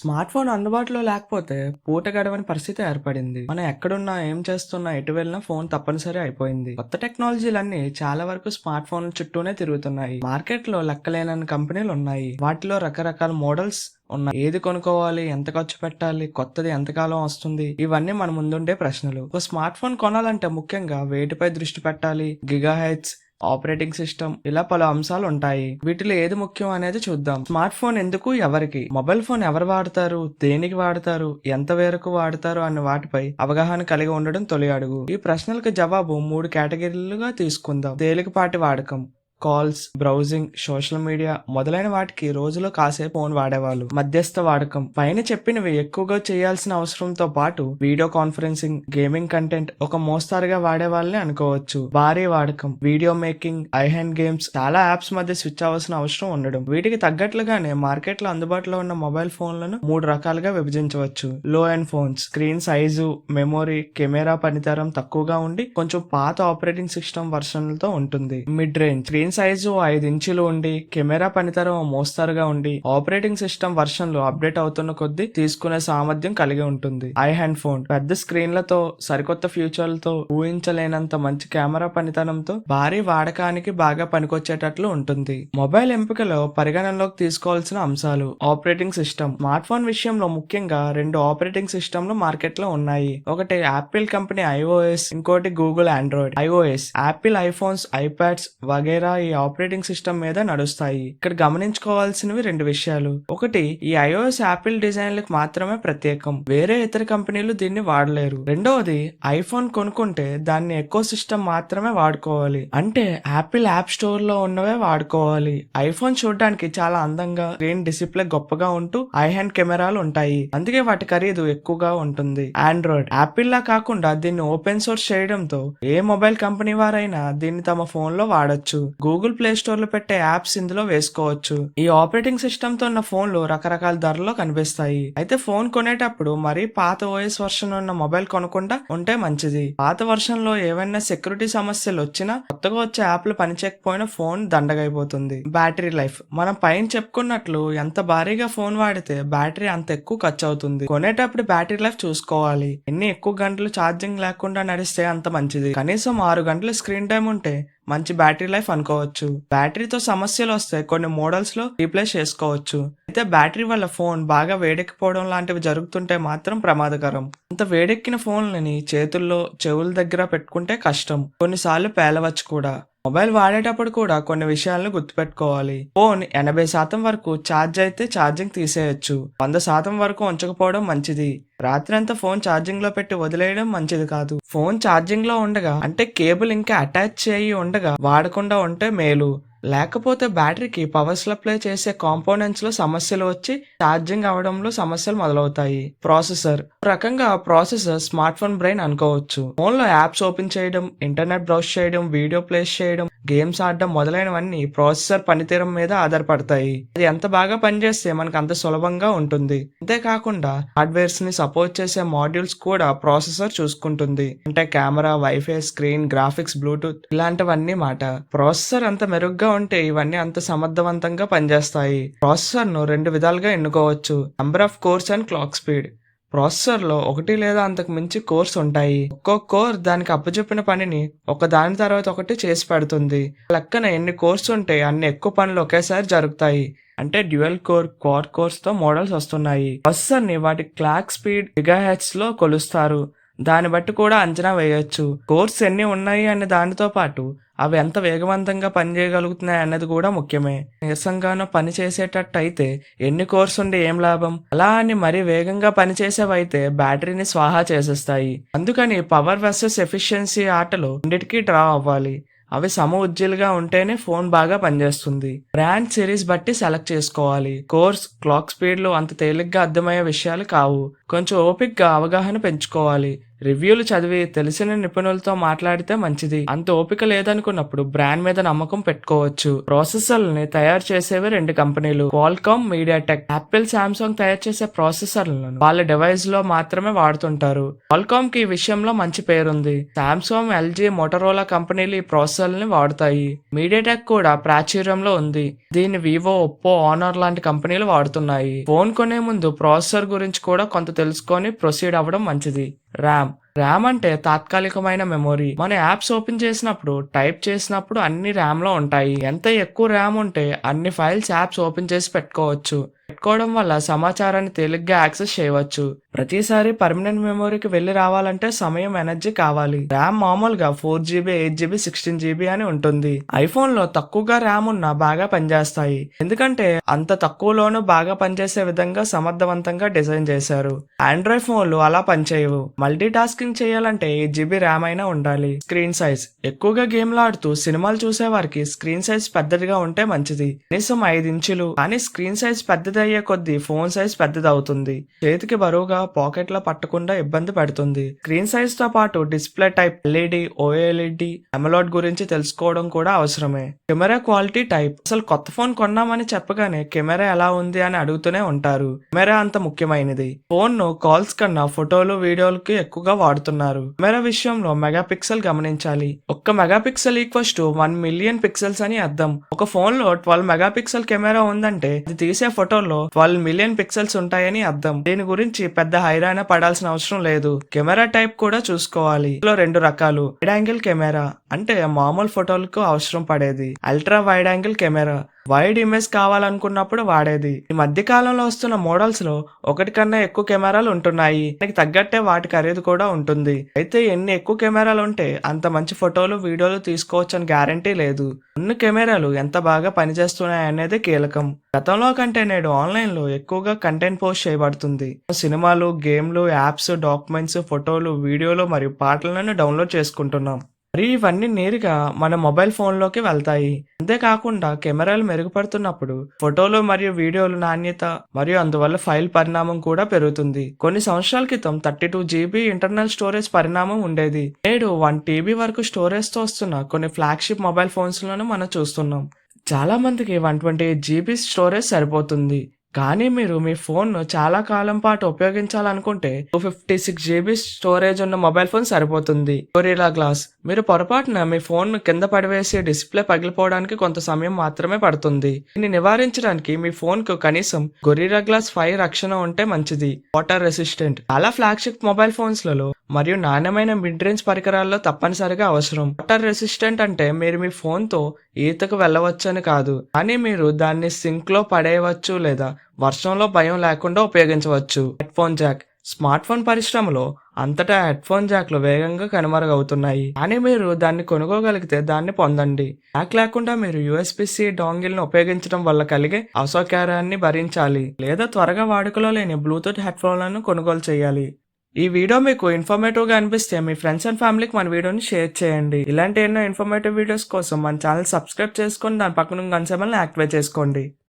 Smart phone అందుబాటులో లేకపోతే పూట గడవని పరిస్థితి ఏర్పడింది. మనం ఎక్కడున్నా ఏం చేస్తున్నా ఎటు వెళ్ళినా ఫోన్ తప్పనిసరి అయిపోయింది. కొత్త టెక్నాలజీలన్నీ చాలా వరకు స్మార్ట్ ఫోన్ చుట్టూనే తిరుగుతున్నాయి. మార్కెట్లో లెక్కలేనని కంపెనీలు ఉన్నాయి. వాటిలో రకరకాల మోడల్స్ ఉన్నాయి. ఏది కొనుక్కోవాలి ఎంత ఖర్చు పెట్టాలి కొత్తది ఎంతకాలం వస్తుంది? ఇవన్నీ మన ముందుండే ప్రశ్నలు. ఒక స్మార్ట్ ఫోన్ కొనాలంటే ముఖ్యంగా వేటిపై దృష్టి పెట్టాలి? గిగా హెడ్స్ ఆపరేటింగ్ సిస్టమ్ ఇలా పలు అంశాలు ఉంటాయి. వీటిలో ఏది ముఖ్యం అనేది చూద్దాం. స్మార్ట్ ఫోన్ ఎందుకు ఎవరికి? మొబైల్ ఫోన్ ఎవరు వాడతారు? దేనికి వాడతారు? ఎంత వరకు వాడతారు? అనే వాటిపై అవగాహన కలిగి ఉండడం తొలి అడుగు. ఈ ప్రశ్నలకు జవాబు మూడు కేటగిరీలుగా తీసుకుందాం. తేలికపాటి వాడకం. కాల్స్ బ్రౌజింగ్ సోషల్ మీడియా మొదలైన వాటికి రోజులో కాసేపు ఫోన్ వాడేవాళ్ళు. మధ్యస్థ వాడకం. పైన చెప్పినవి ఎక్కువగా చేయాల్సిన అవసరంతో పాటు వీడియో కాన్ఫరెన్సింగ్ గేమింగ్ కంటెంట్ ఒక మోస్తారుగా వాడే వాళ్ళని అనుకోవచ్చు. భారీ వాడకం. Video making high end games చాలా యాప్స్ మధ్య స్విచ్ అవ్వాల్సిన అవసరం ఉండడం. వీటికి తగ్గట్లుగానే మార్కెట్లో అందుబాటులో ఉన్న మొబైల్ ఫోన్లను మూడు రకాలుగా విభజించవచ్చు. Low end phones screen size memory camera పనితరం తక్కువగా ఉండి కొంచెం పాత ఆపరేటింగ్ సిస్టమ్ వర్షన్లతో ఉంటుంది. మిడ్ రేంజ్ స్క్రీన్ సైజు ఐదు ఇంచులు ఉండి కెమెరా పనితరం మోస్తరుగా ఉండి ఆపరేటింగ్ సిస్టమ్ వర్షన్లు అప్డేట్ అవుతున్న కొద్దీ తీసుకునే సామర్థ్యం కలిగి ఉంటుంది. ఐ హ్యాండ్ ఫోన్ పెద్ద స్క్రీన్లతో సరికొత్త ఫ్యూచర్లతో ఊహించలేనంత మంచి కెమెరా పనితనంతో భారీ వాడకానికి బాగా పనికొచ్చేటట్లు ఉంటుంది. మొబైల్ ఎంపికలో పరిగణనలోకి తీసుకోవాల్సిన అంశాలు. Operating system. స్మార్ట్ ఫోన్ విషయంలో ముఖ్యంగా రెండు ఆపరేటింగ్ సిస్టమ్లు మార్కెట్లో ఉన్నాయి. ఒకటి యాపిల్ కంపెనీ ఐఓఎస్ ఇంకోటి Google Android. IOS Apple iPhones iPads వగైరా ఈ ఆపరేటింగ్ సిస్టమ్ మీద నడుస్తాయి. ఇక్కడ గమనించుకోవాల్సినవి రెండు విషయాలు. ఒకటి ఈ ఐఓఎస్ యాపిల్ డిజైన్లకు మాత్రమే ప్రత్యేకం. వేరే ఇతర కంపెనీలు దీన్ని వాడలేరు. రెండవది ఐఫోన్ కొనుక్కుంటే దాన్ని ఎకో సిస్టమ్ మాత్రమే వాడుకోవాలి. అంటే యాపిల్ యాప్ స్టోర్లో ఉన్నవే వాడుకోవాలి. ఐఫోన్ చూడడానికి చాలా అందంగా స్క్రీన్ డిసిప్లే గొప్పగా ఉంటూ ఐ హ్యాండ్ కెమెరాలు ఉంటాయి. అందుకే వాటి ఖరీదు ఎక్కువగా ఉంటుంది. ఆండ్రాయిడ్. యాపిల్ లా కాకుండా దీన్ని ఓపెన్ సోర్స్ చేయడంతో ఏ మొబైల్ కంపెనీ వారైనా దీన్ని తమ ఫోన్లో వాడచ్చు. గూగుల్ ప్లే స్టోర్లో పెట్టే యాప్స్ ఇందులో వేసుకోవచ్చు. ఈ ఆపరేటింగ్ సిస్టమ్తో ఉన్న ఫోన్లు రకరకాల ధరలో కనిపిస్తాయి. అయితే ఫోన్ కొనేటప్పుడు మరీ పాత ఓఎస్ వర్షన్ ఉన్న మొబైల్ కొనకుండా ఉంటే మంచిది. పాత వర్షన్లో ఏవైనా సెక్యూరిటీ సమస్యలు వచ్చినా కొత్తగా వచ్చే యాప్లు పనిచేయకపోయినా ఫోన్ దండగైపోతుంది. Battery life. మనం పైన చెప్పుకున్నట్లు ఎంత భారీగా ఫోన్ వాడితే బ్యాటరీ అంత ఎక్కువ ఖర్చు అవుతుంది కొనేటప్పుడు బ్యాటరీ లైఫ్ చూసుకోవాలి. ఎన్ని ఎక్కువ గంటలు ఛార్జింగ్ లేకుండా నడిస్తే అంత మంచిది. కనీసం ఆరు గంటల స్క్రీన్ టైం ఉంటే మంచి బ్యాటరీ లైఫ్ అనుకోవచ్చు. బ్యాటరీతో సమస్యలు వస్తే కొన్ని మోడల్స్లో రీప్లేస్ చేసుకోవచ్చు. అయితే బ్యాటరీ వల్ల ఫోన్ బాగా వేడెక్కిపోవడం లాంటివి జరుగుతుంటే మాత్రం ప్రమాదకరం. అంత వేడెక్కిన ఫోన్లని చేతుల్లో చెవుల దగ్గర పెట్టుకుంటే కష్టం. కొన్నిసార్లు పేలవచ్చు కూడా. మొబైల్ వాడేటప్పుడు కూడా కొన్ని విషయాలను గుర్తుపెట్టుకోవాలి. ఫోన్ ఎనభై శాతం వరకు ఛార్జ్ అయితే ఛార్జింగ్ తీసేయొచ్చు. వంద శాతం వరకు ఉంచకపోవడం మంచిది. రాత్రంతా ఫోన్ ఛార్జింగ్లో పెట్టి వదిలేయడం మంచిది కాదు. ఫోన్ ఛార్జింగ్లో ఉండగా అంటే కేబుల్ ఇంకా అటాచ్ చేయి ఉండగా వాడకుండా ఉంటే మేలు. లేకపోతే బ్యాటరీకి పవర్ సప్లై చేసే కాంపోనెంట్స్లో సమస్యలు వచ్చి ఛార్జింగ్ అవడంలో సమస్యలు మొదలవుతాయి. ప్రాసెసర్ రకంగా ప్రాసెసర్ స్మార్ట్ ఫోన్ బ్రెయిన్ అనుకోవచ్చు. ఫోన్లో యాప్స్ ఓపెన్ చేయడం ఇంటర్నెట్ బ్రౌజ్ చేయడం వీడియో ప్లేస్ చేయడం గేమ్స్ ఆడడం మొదలైనవన్నీ ప్రాసెసర్ పనితీరం మీద ఆధారపడతాయి. అది ఎంత బాగా పనిచేస్తే మనకు అంత సులభంగా ఉంటుంది. అంతేకాకుండా హార్డ్వేర్స్ని సపోర్ట్ చేసే మాడ్యూల్స్ కూడా ప్రాసెసర్ చూసుకుంటుంది. అంటే camera wifi screen graphics Bluetooth ఇలాంటివన్నీ మాట. ప్రాసెసర్ అంత మెరుగ్గా ఉంటే ఇవన్నీ అంత సమర్థవంతంగా పనిచేస్తాయి. ప్రాసెసర్ను రెండు విధాలుగా ఎన్నుకోవచ్చు. Number of cores and clock speed ప్రాసెసర్లో ఒకటి లేదా అంతకు మించి కోర్స్ ఉంటాయి. ఒక్కో కోర్ దానికి అప్పచెప్పిన పనిని ఒక దాని తర్వాత ఒకటి చేసి పెడుతుంది. లెక్కన ఎన్ని కోర్స్ ఉంటే అన్ని ఎక్కువ పనులు ఒకేసారి జరుగుతాయి. అంటే డ్యూయల్ కోర్ కోర్ కోర్స్తో మోడల్స్ వస్తున్నాయి. ప్రాసెసర్ని వాటి క్లాక్ స్పీడ్ గిగాహెచ్లో కొలుస్తారు. దాన్ని బట్టి కూడా అంచనా వేయొచ్చు. కోర్స్ ఎన్ని ఉన్నాయి అనే దానితో పాటు అవి ఎంత వేగవంతంగా పనిచేయగలుగుతున్నాయి అన్నది కూడా ముఖ్యమే. నీరసంగానో పని చేసేటట్టు అయితే ఎన్ని కోర్స్ ఉండి ఏం లాభం? అలా అని మరీ వేగంగా పనిచేసేవైతే బ్యాటరీని స్వాహా చేసేస్తాయి. అందుకని పవర్ వర్సెస్ ఎఫిషియన్సీ ఆటలు రెండిటికి డ్రా అవ్వాలి. అవి సమ ఉజ్జీలుగా ఉంటేనే ఫోన్ బాగా పనిచేస్తుంది. బ్రాండ్ సిరీస్ బట్టి సెలెక్ట్ చేసుకోవాలి. కోర్స్ క్లాక్ స్పీడ్లు అంత తేలిగ్గా అర్థమయ్యే విషయాలు కావు. కొంచెం ఓపిక్గా అవగాహన పెంచుకోవాలి. రివ్యూలు చదివి తెలిసిన నిపుణులతో మాట్లాడితే మంచిది. అంత ఓపిక లేదనుకున్నప్పుడు బ్రాండ్ మీద నమ్మకం పెట్టుకోవచ్చు. ప్రాసెసర్లని తయారు చేసేవి రెండు కంపెనీలు. క్వాల్కామ్ మీడియాటెక్ యాపిల్ సామ్సంగ్ తయారు చేసే ప్రాసెసర్లను వాళ్ళ డివైస్లో మాత్రమే వాడుతుంటారు. క్వాల్కామ్కి ఈ విషయంలో మంచి పేరుంది. సామ్సంగ్ ఎల్జీ మోటరోలా కంపెనీలు ఈ ప్రాసెసర్లని వాడుతాయి. మీడియాటెక్ కూడా ప్రాచుర్యంలో ఉంది. దీన్ని వివో ఒప్పో ఆనర్ లాంటి కంపెనీలు వాడుతున్నాయి. ఫోన్ కొనే ముందు ప్రాసెసర్ గురించి కూడా కొంత తెలుసుకొని ప్రొసీడ్ అవ్వడం మంచిది. ర్యామ్. ర్యామ్ అంటే తాత్కాలికమైన మెమొరీ. మన యాప్స్ ఓపెన్ చేసినప్పుడు టైప్ చేసినప్పుడు అన్ని ర్యామ్లో ఉంటాయి. ఎంత ఎక్కువ ర్యామ్ ఉంటే అన్ని ఫైల్స్ యాప్స్ ఓపెన్ చేసి పెట్టుకోవచ్చు. పెట్టుకోవడం వల్ల సమాచారాన్ని తేలిగ్గా యాక్సెస్ చేయవచ్చు. ప్రతిసారి పర్మనెంట్ మెమొరీకి వెళ్ళి రావాలంటే సమయం ఎనర్జీ కావాలి. ర్యామ్ మామూలుగా four GB eight GB sixteen GB అని ఉంటుంది. ఐఫోన్లో తక్కువగా ర్యామ్ ఉన్నా బాగా పనిచేస్తాయి. ఎందుకంటే అంత తక్కువలోనూ బాగా పనిచేసే విధంగా సమర్థవంతంగా డిజైన్ చేశారు. ఆండ్రాయిడ్ ఫోన్లు అలా పనిచేయవు. మల్టీ టాస్కింగ్ చేయాలంటే ఎయిట్ జీబీ ర్యామ్ అయినా ఉండాలి. స్క్రీన్ సైజ్ ఎక్కువగా గేమ్లు ఆడుతూ సినిమాలు చూసే వారికి స్క్రీన్ సైజ్ పెద్దదిగా ఉంటే మంచిది. కనీసం ఐదు ఇంచులు. కానీ స్క్రీన్ సైజ్ పెద్దది అయ్యే కొద్దీ ఫోన్ సైజ్ పెద్దది అవుతుంది చేతికి బరువుగా పాకెట్లో పట్టకుండా ఇబ్బంది పెడుతుంది. స్క్రీన్ సైజ్తో పాటు display type LED OLED AMOLED గురించి తెలుసుకోవడం కూడా అవసరమే. Camera quality type. అసలు కొత్త ఫోన్ కొన్నామని చెప్పగానే కెమెరా ఎలా ఉంది అని అడుగుతూనే ఉంటారు. కెమెరా అంత ముఖ్యమైనది. ఫోన్ను కాల్స్ కన్నా ఫోటోలు వీడియోలకు ఎక్కువగా వాడుతున్నారు. కెమెరా విషయంలో మెగా పిక్సెల్ గమనించాలి. ఒక్క megapixel equals to one million pixels అని అర్థం. ఒక ఫోన్లో ట్వెల్వ్ మెగా పిక్సెల్ కెమెరా ఉందంటే అది తీసే ఫోటోల్లో ట్వెల్వ్ మిలియన్ పిక్సెల్స్ ఉంటాయని అర్థం. దీని గురించి పెద్ద హైరాణ పడాల్సిన అవసరం లేదు. కెమెరా టైప్ కూడా చూసుకోవాలి. ఇందులో రెండు రకాలు. Wide angle camera. అంటే మామూలు ఫోటోలకు అవసరం పడేది. Ultra wide angle camera. Wide image కావాలనుకున్నప్పుడు వాడేది. ఈ మధ్య కాలంలో వస్తున్న మోడల్స్లో ఒకటి కన్నా ఎక్కువ కెమెరాలు ఉంటున్నాయి. దానికి తగ్గట్టే వాటి ఖరీదు కూడా ఉంటుంది. అయితే ఎన్ని ఎక్కువ కెమెరాలు ఉంటే అంత మంచి ఫోటోలు వీడియోలు తీసుకోవచ్చు అని గ్యారంటీ లేదు. అన్ని కెమెరాలు ఎంత బాగా పనిచేస్తున్నాయి అనేది కీలకం. గతంలో కంటే నేడు ఆన్లైన్లో ఎక్కువగా కంటెంట్ పోస్ట్ చేయబడుతుంది. సినిమాలు గేమ్లు యాప్స్ డాక్యుమెంట్స్ ఫోటోలు వీడియోలు మరియు పాటలను డౌన్లోడ్ చేసుకుంటున్నాం. మరి ఇవన్నీ నేరుగా మన మొబైల్ ఫోన్లోకి వెళ్తాయి. అంతేకాకుండా కెమెరాలు మెరుగుపడుతున్నప్పుడు ఫోటోలు మరియు వీడియోలు నాణ్యత మరియు అందువల్ల ఫైల్ పరిణామం కూడా పెరుగుతుంది. కొన్ని సంవత్సరాల క్రితం thirty two GB internal storage పరిణామం ఉండేది. నేడు వన్ టీబీ వరకు స్టోరేజ్తో వస్తున్న కొన్ని ఫ్లాగ్షిప్ మొబైల్ ఫోన్స్లను మనం చూస్తున్నాం. చాలా మందికి one twenty eight GB storage సరిపోతుంది. కానీ మీరు మీ ఫోన్ను చాలా కాలం పాటు ఉపయోగించాలనుకుంటే two fifty six GB storage ఉన్న మొబైల్ ఫోన్ సరిపోతుంది. గొరీలా గ్లాస్ మీరు పొరపాటున మీ ఫోన్ కింద పడివేసి డిస్ప్లే పగిలిపోవడానికి కొంత సమయం మాత్రమే పడుతుంది. దీన్ని నివారించడానికి మీ ఫోన్కు కనీసం గొరీరా గ్లాస్ ఫైవ్ రక్షణ ఉంటే మంచిది. Water resistant. చాలా ఫ్లాగ్షిప్ మొబైల్ ఫోన్స్లలో మరియు నాణ్యమైన మిడ్ రేంజ్ పరికరాల్లో తప్పనిసరిగా అవసరం. వాటర్ రెసిస్టెంట్ అంటే మీరు మీ ఫోన్తో ఈతకు వెళ్ళవచ్చని కాదు. కానీ మీరు దాన్ని సింక్లో పడేయవచ్చు లేదా వర్షంలో భయం లేకుండా ఉపయోగించవచ్చు. Headphone jack. స్మార్ట్ ఫోన్ పరిశ్రమలో అంతటా హెడ్ఫోన్ జాక్లు వేగంగా కనుమరుగవుతున్నాయి. కానీ మీరు దాన్ని కొనుక్కోగలిగితే దాన్ని పొందండి. జాక్ లేకుండా మీరు యుఎస్పిసి డాంగిల్ను ఉపయోగించడం వల్ల కలిగే అసౌకర్యాన్ని భరించాలి. లేదా త్వరగా వాడుకలో లేని బ్లూటూత్ హెడ్ఫోన్లను కొనుగోలు చేయాలి. ఈ వీడియో మీకు ఇన్ఫర్మేటివ్గా అనిపిస్తే మీ ఫ్రెండ్స్ అండ్ ఫ్యామిలీకి మన వీడియోని షేర్ చేయండి. ఇలాంటి ఎన్నో ఇన్ఫర్మేటివ్ వీడియోస్ కోసం మన ఛానల్ సబ్స్క్రైబ్ చేసుకొని దాని పక్కన గన్ యాక్టివేట్ చేసుకోండి.